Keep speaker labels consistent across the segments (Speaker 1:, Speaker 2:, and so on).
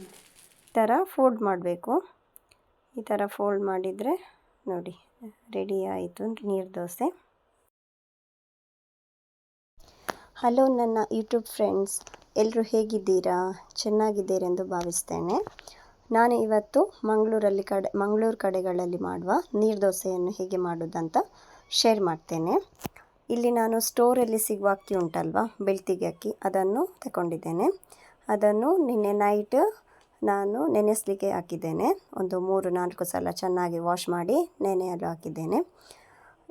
Speaker 1: ಈ ಥರ ಫೋಲ್ಡ್ ಮಾಡಬೇಕು. ಈ ಥರ ಫೋಲ್ಡ್ ಮಾಡಿದರೆ ನೋಡಿ, ರೆಡಿ ಆಯಿತು ನೀರು ದೋಸೆ. ಹಲೋ ನನ್ನ ಯೂಟ್ಯೂಬ್ ಫ್ರೆಂಡ್ಸ್ ಎಲ್ಲರೂ ಹೇಗಿದ್ದೀರಾ? ಚೆನ್ನಾಗಿದ್ದೀರೆಂದು ಭಾವಿಸ್ತೇನೆ. ನಾನು ಇವತ್ತು ಮಂಗಳೂರಲ್ಲಿ ಕಡೆ, ಮಂಗಳೂರು ಕಡೆಗಳಲ್ಲಿ ಮಾಡುವ ನೀರು ದೋಸೆಯನ್ನು ಹೇಗೆ ಮಾಡೋದಂತ ಶೇರ್ ಮಾಡ್ತೇನೆ. ಇಲ್ಲಿ ನಾನು ಸ್ಟೋರಲ್ಲಿ ಸಿಗುವ ಅಕ್ಕಿ ಉಂಟಲ್ವ, ಬೆಳ್ತಿಗೆ ಅಕ್ಕಿ, ಅದನ್ನು ತಗೊಂಡಿದ್ದೇನೆ. ಅದನ್ನು ನಿನ್ನೆ ನೈಟ್ ನಾನು ನೆನೆಸಲಿಕ್ಕೆ ಹಾಕಿದ್ದೇನೆ. ಒಂದು ಮೂರು, ನಾಲ್ಕು ಸಲ ಚೆನ್ನಾಗಿ ವಾಶ್ ಮಾಡಿ ನೆನೆಯಲು ಹಾಕಿದ್ದೇನೆ.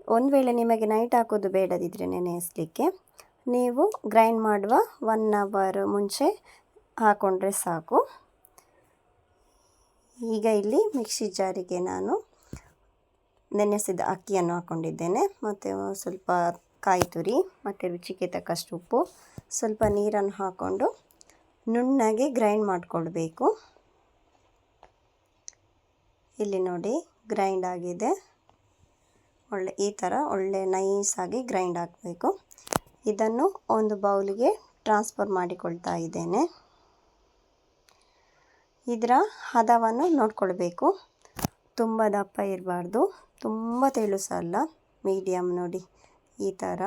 Speaker 1: ಒಂದು ವೇಳೆ ನಿಮಗೆ ನೈಟ್ ಹಾಕೋದು ಬೇಡದಿದ್ದರೆ ನೆನೆಸಲಿಕ್ಕೆ. ನೀವು ಗ್ರೈಂಡ್ ಮಾಡುವ ಒನ್ ಅವರ್ ಮುಂಚೆ ಹಾಕ್ಕೊಂಡ್ರೆ ಸಾಕು. ಈಗ ಇಲ್ಲಿ ಮಿಕ್ಸಿ ಜಾರಿಗೆ ನಾನು ನೆನೆಸಿದ ಅಕ್ಕಿಯನ್ನು ಹಾಕ್ಕೊಂಡಿದ್ದೇನೆ ಮತ್ತು ಸ್ವಲ್ಪ ಕಾಯಿ ತುರಿ, ಮತ್ತು ರುಚಿಗೆ ತಕ್ಕಷ್ಟು ಉಪ್ಪು, ಸ್ವಲ್ಪ ನೀರನ್ನು ಹಾಕ್ಕೊಂಡು ನುಣ್ಣಗೆ ಗ್ರೈಂಡ್ ಮಾಡಿಕೊಳ್ಬೇಕು. ಇಲ್ಲಿ ನೋಡಿ ಗ್ರೈಂಡ್ ಆಗಿದೆ. ಒಳ್ಳೆ, ಈ ಥರ ಒಳ್ಳೆ ನೈಸಾಗಿ ಗ್ರೈಂಡ್ ಹಾಕಬೇಕು. ಇದನ್ನು ಒಂದು ಬೌಲಿಗೆ ಟ್ರಾನ್ಸ್ಫರ್ ಮಾಡಿಕೊಳ್ತಾ ಇದ್ದೇನೆ. ಇದರ ಹದವನ್ನು ನೋಡ್ಕೊಳ್ಬೇಕು. ತುಂಬ ದಪ್ಪ ಇರಬಾರ್ದು. ತುಂಬ ತೆಳು ಅಲ್ಲ. ಮೀಡಿಯಮ್ ನೋಡಿ. ಈ ಥರ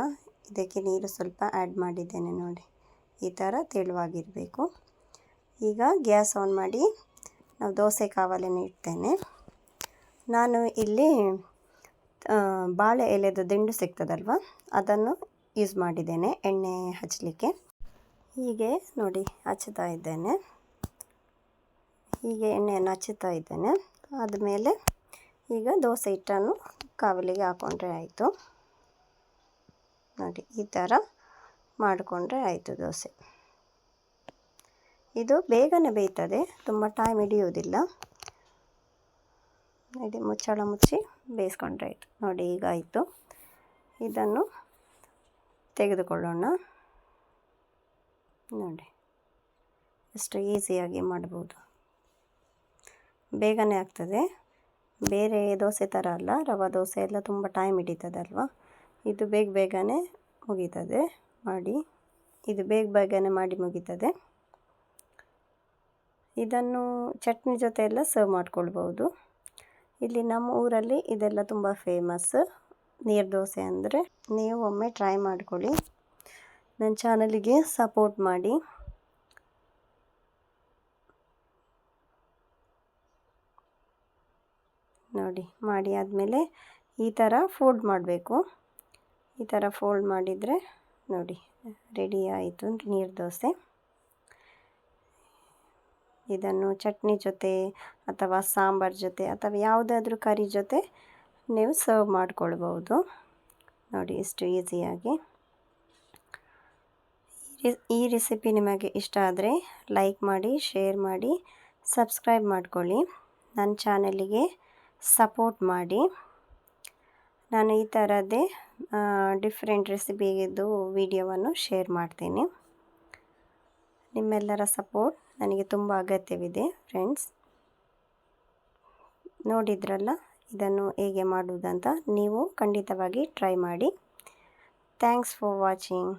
Speaker 1: ಇದಕ್ಕೆ ನೀರು ಸ್ವಲ್ಪ ಆ್ಯಡ್ ಮಾಡಿದ್ದೇನೆ ನೋಡಿ. ಈ ಥರ ತೆಳುವಾಗಿರಬೇಕು. ಈಗ ಗ್ಯಾಸ್ ಆನ್ ಮಾಡಿ ನಾವು ದೋಸೆ ಕಾವಲಿನ ಇಡ್ತೇನೆ. ನಾನು ಇಲ್ಲಿ ಬಾಳೆ ಎಲೆದು ದಿಂಡು ಸಿಗ್ತದಲ್ವ, ಅದನ್ನು ಯೂಸ್ ಮಾಡಿದ್ದೇನೆ ಎಣ್ಣೆ ಹಚ್ಚಲಿಕ್ಕೆ. ಹೀಗೆ ನೋಡಿ, ಹಚ್ಚುತ್ತಾ ಇದ್ದೇನೆ. ಹೀಗೆ ಎಣ್ಣೆಯನ್ನು ಹಚ್ಚುತ್ತಾ ಇದ್ದೇನೆ. ಆದಮೇಲೆ ಈಗ ದೋಸೆ ಹಿಟ್ಟನ್ನು ಕಾವಲಿಗೆ ಹಾಕ್ಕೊಂಡ್ರೆ ಆಯಿತು. ನೋಡಿ, ಈ ಥರ. ಮಾಡಿಕೊಂಡ್ರೆ ಆಯಿತು ದೋಸೆ. ಇದು ಬೇಗನೆ ಬೇಯ್ತದೆ, ತುಂಬ ಟೈಮ್ ಹಿಡಿಯೋದಿಲ್ಲ ಇದು ಮುಚ್ಚಳ ಮುಚ್ಚಿ ಬೇಯಿಸ್ಕೊಂಡ್ರೆ ಆಯಿತು. ನೋಡಿ ಈಗ ಆಯಿತು. ಇದನ್ನು ತೆಗೆದುಕೊಳ್ಳೋಣ. ನೋಡಿ, ಎಷ್ಟು ಈಸಿಯಾಗಿ ಮಾಡ್ಬೋದು. ಬೇಗನೆ ಆಗ್ತದೆ. ಬೇರೆ ದೋಸೆ ಥರ ಅಲ್ಲ, ರವೆ ದೋಸೆ ಎಲ್ಲ ತುಂಬ ಟೈಮ್ ಹಿಡಿತದಲ್ವ? ಇದು ಬೇಗ ಬೇಗನೆ ಮುಗೀತದೆ. ಮಾಡಿ, ಇದು ಬೇಗ ಬೇಗನೆ ಮಾಡಿ ಮುಗೀತದೆ. ಇದನ್ನು ಚಟ್ನಿ ಜೊತೆ ಎಲ್ಲ ಸರ್ವ್ ಮಾಡ್ಕೊಳ್ಬೋದು ಇಲ್ಲಿ ನಮ್ಮ ಊರಲ್ಲಿ ಇದೆಲ್ಲ ತುಂಬ ಫೇಮಸ್ ನೀರು ದೋಸೆ ಅಂದರೆ ನೀವು ಒಮ್ಮೆ ಟ್ರೈ ಮಾಡ್ಕೊಳ್ಳಿ. ನನ್ನ ಚಾನಲಿಗೆ ಸಪೋರ್ಟ್ ಮಾಡಿ. ನೋಡಿ, ಮಾಡಿ ಆದಮೇಲೆ ಈ ಥರ ಫೋಲ್ಡ್ ಮಾಡಬೇಕು. ಈ ಥರ ಫೋಲ್ಡ್ ಮಾಡಿದರೆ ನೋಡಿ, ರೆಡಿ ಆಯಿತು ನೀರು ದೋಸೆ. ಇದನ್ನು ಚಟ್ನಿ ಜೊತೆ ಅಥವಾ ಸಾಂಬಾರ್ ಜೊತೆ ಅಥವಾ ಯಾವುದಾದ್ರೂ ಕರಿ ಜೊತೆ ನೀವು ಸರ್ವ್ ಮಾಡ್ಕೊಳ್ಬೋದು ನೋಡಿ, ಇಷ್ಟು ಈಸಿಯಾಗಿ ಈ ರೆಸಿಪಿ ನಿಮಗೆ ಇಷ್ಟ ಆದರೆ ಲೈಕ್ ಮಾಡಿ ಶೇರ್ ಮಾಡಿ ಸಬ್ಸ್ಕ್ರೈಬ್ ಮಾಡ್ಕೊಳ್ಳಿ. ನನ್ನ ಚಾನಲಿಗೆ ಸಪೋರ್ಟ್ ಮಾಡಿ. ನಾನು ಈ ಥರದ್ದೇ ಡಿಫ್ರೆಂಟ್ ರೆಸಿಪಿದು ವಿಡಿಯೋವನ್ನು ಶೇರ್ ಮಾಡ್ತೀನಿ. ನಿಮ್ಮೆಲ್ಲರ ಸಪೋರ್ಟ್ ನನಗೆ ತುಂಬ ಅಗತ್ಯವಿದೆ ಫ್ರೆಂಡ್ಸ್ ನೋಡಿದ್ರಲ್ಲ, ಇದನ್ನು ಹೇಗೆ ಮಾಡುವುದಂತ ನೀವು ಖಂಡಿತವಾಗಿ ಟ್ರೈ ಮಾಡಿ. Thanks for watching